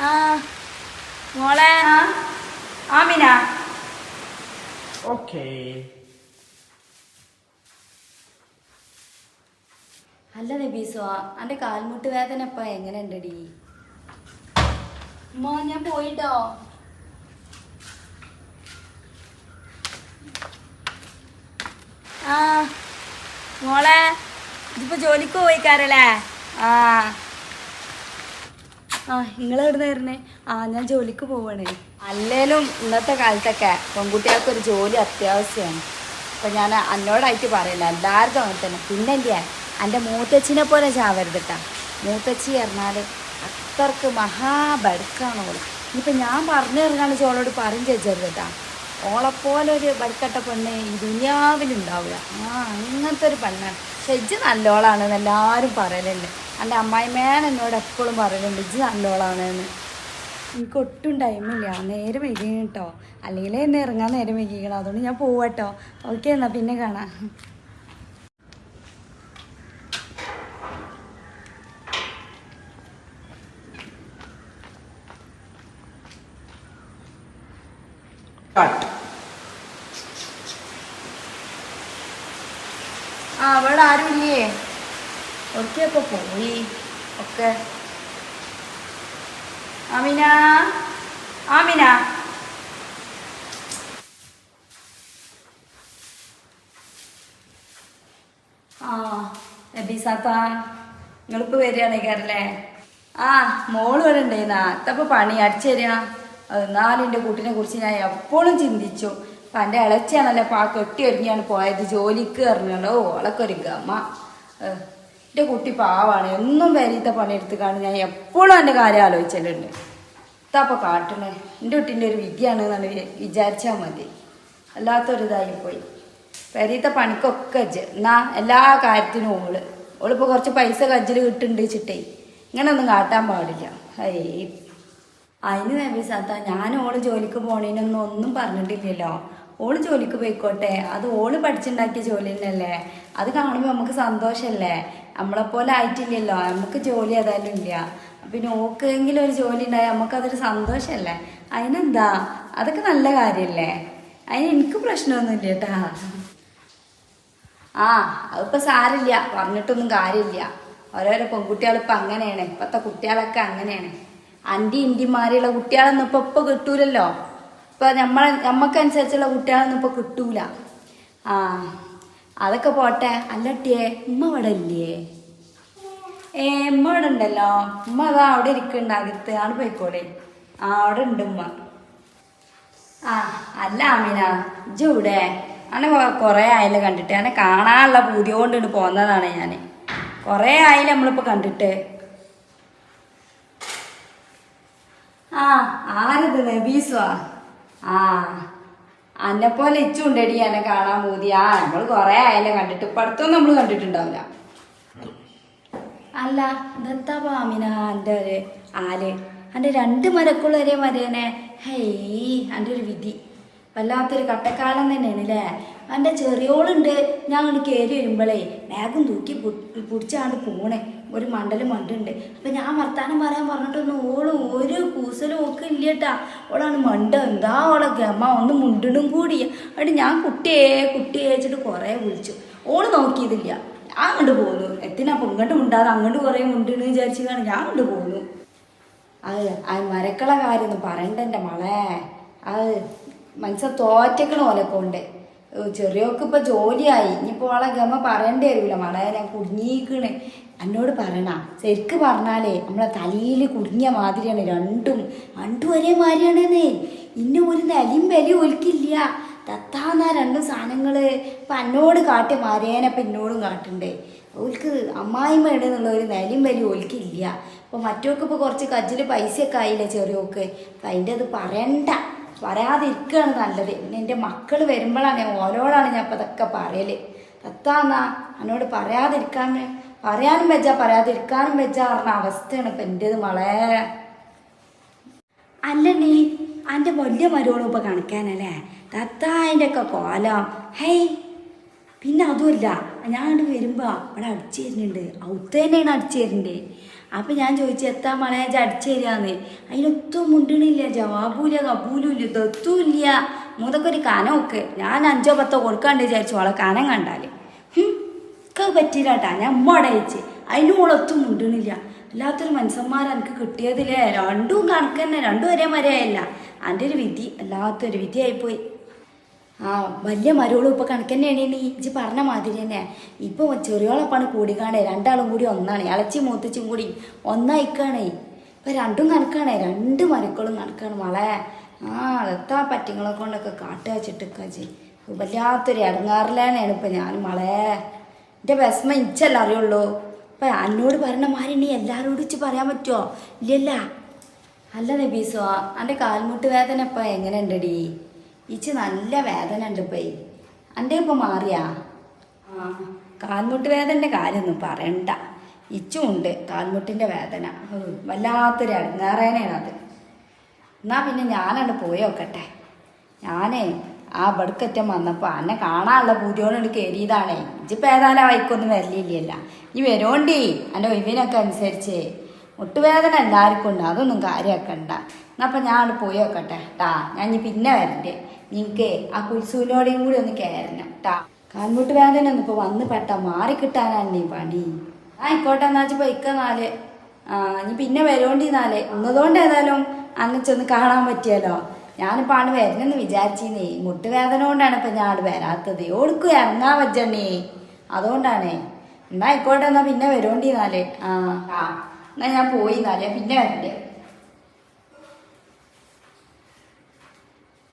ആ മോളെ. ആമിന ഓക്കേ. അല്ല നബീസോ അന്റെ കാൽമുട്ട് വേദന ഇപ്പൊ എങ്ങനെ ഉണ്ടടി ഉമ്മ ഞാൻ പോയിട്ടോ. ആ മോളെ ഇതിപ്പോ ജോലിക്ക് പോയിക്കാരല്ലേ? ആ. ആ നിങ്ങൾ എവിടെ വരുന്നേ? ആ ഞാൻ ജോലിക്ക് പോവണേ. അല്ലേലും ഇന്നത്തെ കാലത്തൊക്കെ പെൺകുട്ടികൾക്ക് ഒരു ജോലി അത്യാവശ്യമാണ് അപ്പൊ ഞാൻ അന്നോടായിട്ട് പറയില്ല എല്ലാവർക്കും അങ്ങനെ തന്നെ. പിന്നെ എന്തിയാ എന്റെ മൂത്തച്ഛനെ പോലെ ചാവരുത് കേട്ടോ മൂത്തച്ഛി പറഞ്ഞാൽ അത്രയ്ക്ക് മഹാബടുക്കാണ് ഓൾ. ഇനിയിപ്പോൾ ഞാൻ പറഞ്ഞു തരുന്നതാണ് ചോളോട് പറഞ്ഞു ചേച്ചരുത് കേട്ടോ ഓളെപ്പോലെ ഒരു ബടുക്കട്ട പെണ്ണ് ഈ ദുനിയാവിലുണ്ടാവില്ല ആ അങ്ങനത്തെ ഒരു പെണ്ണാണ്. ഇജ്ജ് നല്ലോളാണെന്ന് എല്ലാവരും പറയലുണ്ട് എന്റെ അമ്മായിമേൻ എന്നോട് എപ്പോഴും പറയലുണ്ട് ഇജ്ജ് നല്ലോളാണെന്ന്. എനിക്ക് ഒട്ടും ടൈമില്ല നേരെ വൈകി കേട്ടോ അല്ലെങ്കിൽ എന്നെ ഇറങ്ങാൻ നേരെ വൈകിക്കണം. അതുകൊണ്ട് ഞാൻ പോവാട്ടോ ഓക്കെ എന്നാൽ പിന്നെ കാണാം. അവിടെ ആരും അപ്പൊ പോയി. ഒക്കെ. അമിന ആമിന. ആ നബീസാത്ത നിങ്ങളിപ്പോൾ വരികയാണേക്കാരല്ലേ ആ മോൾ വരണ്ടേന്നാ ഉണ്ടായിരുന്നാ പണി അടിച്ചു തരിക എന്നാലും എന്റെ കുട്ടീനെ കുറിച്ച് ഞാൻ എപ്പോഴും ചിന്തിച്ചു. അപ്പം എന്റെ ഇളച്ചിയാണല്ലോ അപ്പം ആ കെട്ടി ഒരുങ്ങിയാണ് പോയത്. ജോലിക്ക് ഇറങ്ങണോ ഓളൊക്കെ ഒരു എന്റെ കുട്ടി പാവാണ്. എന്നും വരീത്ത പണിയെടുത്ത് കാണും ഞാൻ എപ്പോഴും എന്റെ കാര്യം ആലോചിച്ചിട്ടുണ്ട് ഇതാപ്പോൾ കാട്ടണേ. എന്റെ കുട്ടീന്റെ ഒരു വിദ്യയാണ് എന്നാണ് വിചാരിച്ചാൽ മതി. അല്ലാത്തൊരിതായി വരീത്ത പണിക്കൊക്കെ എന്നാ എല്ലാ കാര്യത്തിനും ഓൾ. ഓളിപ്പോൾ കുറച്ച് പൈസ കജ്ജിൽ കിട്ടുന്നുണ്ട് വെച്ചിട്ടേ. ഇങ്ങനൊന്നും കാട്ടാൻ പാടില്ല. അയ്യേ അതിന് നബീസാത്ത ഞാൻ ഓൾ ജോലിക്ക് പോണേനൊന്നും ഒന്നും പറഞ്ഞിട്ടില്ലല്ലോ. ഓൾ ജോലിക്ക് പോയിക്കോട്ടെ. അത് ഓൾ പഠിച്ചുണ്ടാക്കിയ ജോലി തന്നെയല്ലേ? അത് കാണുമ്പോൾ നമുക്ക് സന്തോഷമല്ലേ നമ്മളെപ്പോലെ ആയിട്ടില്ലല്ലോ. നമുക്ക് ജോലി ഏതായാലും ഇല്ല. പിന്നെ ഓക്കെങ്കിലും ഒരു ജോലി ഉണ്ടായാൽ നമുക്കതൊരു സന്തോഷമല്ലേ അതിനെന്താ? അതൊക്കെ നല്ല കാര്യമല്ലേ അതിന് എനിക്ക് പ്രശ്നമൊന്നുമില്ല കേട്ടാ. ആ അതിപ്പോ സാരില്ല. പറഞ്ഞിട്ടൊന്നും കാര്യമില്ല. ഓരോരോ പെൺകുട്ടികൾ ഇപ്പൊ അങ്ങനെയാണ്. ഇപ്പത്തെ കുട്ടികളൊക്കെ അങ്ങനെയാണ്. അന്റി ഇന്റിമാരെയുള്ള കുട്ടികളൊന്നും ഇപ്പൊ ഇപ്പൊ കിട്ടൂലല്ലോ. ഇപ്പൊ നമ്മളെ നമുക്കനുസരിച്ചുള്ള കുട്ടികളൊന്നും ഇപ്പൊ കിട്ടൂല. ആ. അതൊക്കെ പോട്ടെ. അല്ലട്ടിയേ ഉമ്മ അവിടെ ഇല്ലേ ഏ ഉമ്മ അവിടെ ഉണ്ടല്ലോ ഉമ്മ അതാ അവിടെ ഇരിക്കണ്ട അകത്ത്. ആണ് പോയിക്കോളെ. ആ അവിടെ ഉണ്ട് ഉമ്മ. ആ അല്ല അമീന ഇജ്ജൂടെ അങ്ങനെ കൊറേ ആയില്ല കണ്ടിട്ട്. അങ്ങനെ കാണാനുള്ള പൂതി കൊണ്ടിട്ട് പോന്നതാണ് ഞാൻ കൊറേ ആയില്ല നമ്മളിപ്പോ കണ്ടിട്ട്. ആ ആരത്? നബീസുവാ? ആ. അന്നെ പോലെ ഇച്ചുണ്ടടി എന്നെ കാണാൻ പൂതി ആ നമ്മൾ കൊറേ ആയാലും കണ്ടിട്ട്. ഇപ്പൊ അടുത്തൊന്നും നമ്മൾ കണ്ടിട്ടുണ്ടാവില്ല. അല്ല ദത്താപ്പ എന്റെ ഒരു ആൽ. എന്റെ രണ്ട് മരക്കുള്ള ഒരേ മരേനെ. ഹേയ് എന്റെ ഒരു വിധി. വല്ലാത്തൊരു കട്ടക്കാലം തന്നെയാണ് അല്ലേ എന്റെ ചെറിയോളുണ്ട്. ഞാൻ അങ്ങോട്ട് കയറി വരുമ്പോഴേ ബാഗും തൂക്കി പിടിച്ചാണ്ട് പോണേ. ഒരു മണ്ടലും മണ്ടുണ്ട്. അപ്പം ഞാൻ വർത്താനം പറയാൻ പറഞ്ഞിട്ടൊന്നും ഓൾ ഒരു കൂസലും ഒക്കെ ഇല്ല കേട്ടാ ഓളാണ് മണ്ട. എന്താ ഓളെ ഗമ? ഒന്ന് മുണ്ടിടും കൂടി. അവിടെ ഞാൻ കുട്ടിയെ കുട്ടിയെ വെച്ചിട്ട് കുറേ വിളിച്ചു. ഓൾ നോക്കിയതില്ല. ഞാൻ അങ്ങോട്ട് പോന്നു. എത്തിനപ്പം ഇങ്ങോട്ട് മുണ്ടാതെ അങ്ങോട്ട് കുറേ മുണ്ടിണ് വിചാരിച്ചു കാണും ഞാൻ അങ്ങോട്ട് പോന്നു. അത് ആ മരക്കള കാര്യമൊന്നും പറയണ്ട എന്റെ മളേ. അത് മനസ്സ തോറ്റക്കണ പോലെ കൊണ്ട് ചെറിയോക്ക് ഇപ്പൊ ജോലിയായി. ഇനിയിപ്പോ അവളെ ഗമ പറയേണ്ടി വരൂല. മളെ ഞാൻ കുടുങ്ങിക്കണ്. എന്നോട് പറയണ ശരിക്ക് പറഞ്ഞാലേ നമ്മളെ തലയിൽ കുടുങ്ങിയ മാതിരിയാണ് രണ്ടും. രണ്ടും ഒരേ മാതിരിയാണെന്നേ. ഇന്ന ഒരു നിലയും വിലയും ഒലിക്കില്ല തത്താന്ന രണ്ട് സാധനങ്ങൾ ഇപ്പം എന്നോട് കാട്ടിയ മാറിയേനെ ഇപ്പൊ എന്നോടും കാട്ടുണ്ടേ. ഓൽക്ക് അമ്മായിമ്മ ഇടുന്നുള്ള ഒരു നിലയും വലിയ ഓൽക്കില്ല അപ്പോൾ മറ്റോക്ക് ഇപ്പോൾ കുറച്ച് കജ്ജിൽ പൈസയൊക്കെ ആയില്ല ചെറിയോക്ക്? അപ്പം അതിന്റെ അത് പറയണ്ട. പറയാതിരിക്കുകയാണ് നല്ലത്. പിന്നെ എന്റെ മക്കൾ വരുമ്പോഴാണ് ഞാൻ ഓരോടാണ് ഞാൻ ഇപ്പൊ ഇതൊക്കെ പറയൽ തത്താന്നാ എന്നോട് പറയാതിരിക്കാൻ പറയാനും വെച്ചാ പറയാതിരിക്കാനും വെച്ചാ പറഞ്ഞ അവസ്ഥയാണ് ഇപ്പം എന്റെത് മളേ. അല്ല നീ എന്റെ വലിയ മരുവളും ഇപ്പം കാണിക്കാനല്ലേ? തത്താന്റെ ഒക്കെ കോലം. ഹേയ് പിന്നെ അതുമല്ല ഞാൻ വരുമ്പോ അവിടെ അടിച്ചു തരുന്നുണ്ട്. ഔത്ത് തന്നെയാണ് അടിച്ചു തരുന്നുണ്ട് അപ്പം ഞാൻ ചോദിച്ചു എത്താ മളെ? അടിച്ചു തരാന്ന്. അതിനൊത്തും മുണ്ടണില്ല ജവാബൂല കബൂലുമില്ല ഇല്ല. മൂന്നൊക്കെ ഒരു കനമൊക്കെ. ഞാൻ അഞ്ചോ പത്തോ കൊടുക്കാണ്ട് വിചാരിച്ചു അവളെ കനം കണ്ടാൽ. ഒക്കെ പറ്റില്ല കേട്ടാ ഞാൻ ഉമ്മ അയച്ച്. അതിന്റെ മോളൊത്തും മുണ്ടണില്ല. അല്ലാത്തൊരു മനുഷ്യന്മാർ എനിക്ക് കിട്ടിയതില്ലേ രണ്ടും കണക്ക് തന്നെ രണ്ടും ഒരേ മരയല്ല എന്റെ ഒരു വിധി അല്ലാത്തൊരു വിധിയായിപ്പോയി. ആ വലിയ മരോളും ഇപ്പൊ കണക്ക് തന്നെയാണ് നീ ഇജ്ജ് പറഞ്ഞ മാതിരി തന്നെ. ഇപ്പൊ ചെറിയോളപ്പാണ് കൂടി കാണേ രണ്ടാളും കൂടി ഒന്നാണ്. ഇളച്ചി മൂത്തച്ചും കൂടി ഒന്നായിക്കാണേ. ഇപ്പൊ രണ്ടും കണക്കാണേ. രണ്ട് മരക്കളും കണക്കാണ്. മളെ ആ അതെത്താ പറ്റിങ്ങളെ കൊണ്ടൊക്കെ കാട്ട് വെച്ചിട്ടൊക്കെ വല്ലാത്തൊരു ഇടങ്ങാറില്ലാന്നാണ് ഇപ്പൊ ഞാൻ മളെ എന്റെ വിസ്മ ഇച്ചല്ല അറിയുള്ളൂ. ഇപ്പൊ എന്നോട് പറഞ്ഞ മാതിരി നീ എല്ലാരോടും ഇച്ച് പറയാൻ പറ്റുമോ ഇല്ലല്ല. അല്ല നബീസോ എന്റെ കാൽമുട്ട് വേദന ഇപ്പൊ എങ്ങനെ ഇച്ച് നല്ല വേദന ഉണ്ട് പോയി. എന്റെ ഇപ്പം മാറിയാ? ആ. കാൽമുട്ട് വേദനന്റെ കാര്യമൊന്നും പറയണ്ട. ഇച്ചും ഉണ്ട് കാൽമുട്ടിന്റെ വേദന. വല്ലാത്തൊരു ഇടങ്ങാറേനാണ് അത്. എന്നാ പിന്നെ ഞാനാണ് പോയി നോക്കട്ടെ. ഞാനേ ആ ബടുക്കറ്റം വന്നപ്പോൾ അന്നെ കാണാനുള്ള പൂതിയോട് കയറിയതാണേ ഇജിപ്പോൾ ഏതായാലും ആ വൈക്കൊന്നും വരലില്ലല്ല. ഈ വരോണ്ടി? എന്റെ ഒഴിവിനൊക്കെ അനുസരിച്ച്. മുട്ടുവേദന എല്ലാവർക്കും ഉണ്ട്. അതൊന്നും കാര്യമാക്കണ്ട എന്നാ അപ്പം ഞാൻ അവിടെ പോയി നോക്കട്ടെ. ട്ടാ ഞാൻ ഇനി പിന്നെ വരണ്ടേ. നിനക്ക് ആ കുൽസൂലോടെയും കൂടി ഒന്ന് കയറണം കേട്ടാ കാൽമുട്ട് വേദന ഒന്നും ഇപ്പോൾ വന്ന് പെട്ട മാറിക്കിട്ടാനാണ് നീ പണി. ആയിക്കോട്ടെ എന്നാ വെച്ചാൽ പൊയ്ക്ക നാല്. ആ ഇനി പിന്നെ വരോണ്ടി നാല്. ഒന്നതുകൊണ്ട് ഏതായാലും അങ്ങനെ ചെന്ന് കാണാൻ പറ്റിയല്ലോ. ഞാനിപ്പോൾ ആണ് വരുന്നെന്ന് മുട്ട് വേദന കൊണ്ടാണ് ഇപ്പം ഞാൻ വരാത്തത്. ഓടുക്കും ഇറങ്ങാൻ പറ്റണേ അതുകൊണ്ടാണേ. എന്നാ ആയിക്കോട്ടെ എന്നാ പിന്നെ വരോണ്ടി നാല്. ആ ആ എന്നാ ഞാൻ പോയി നാല്. പിന്നെ വരണ്ടേ.